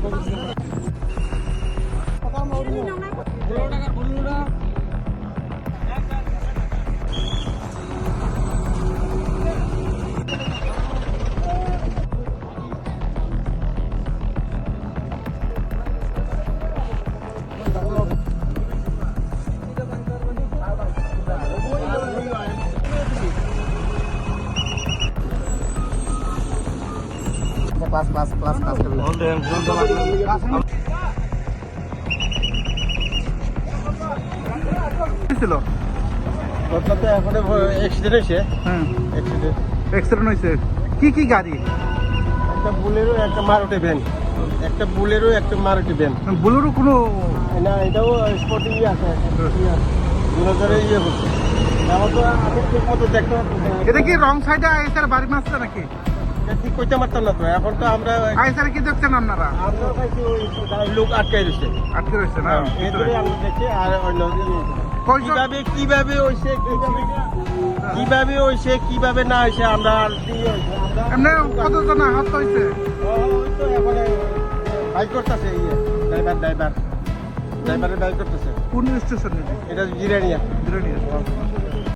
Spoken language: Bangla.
ここですね。こ。ক্লাস ক্লাস ক্লাস ক্লাস ছিল। হ্যাঁ কি কি গাড়ি? একটা বুলেরো একটা মারুতি ভ্যান। একটা বুলেরো একটা মারুতি ভ্যান। বুলোরও কোনো না এটাও স্পোর্টিং আছে দুজনে ইয়ে করছে আমার তো আমি ঠিক মতো দেখতে এটা কি রং সাইডে আইসার বাড়ি মারছে নাকি? এটা ঠিক করতে পারতাম না তো এখন তো আমরা আইসার কি দেখছেন আপনারা? আমরা পাইছি ওই লোক আটকাই দিচ্ছে আটকে রয়েছে না? এরপরে আমরা দেখছি আর অন্য কীভাবে কীভাবে হইছে কীভাবে কীভাবে হইছে কীভাবে না হইছে আমরা এমনি কতজন আহত বাইক করতেছে ইয়ে ড্রাইভার ড্রাইভার। ড্রাইভারের বাইক করতেছে। কোন স্টেশন এটা? জিরানিয়া। নিয়ে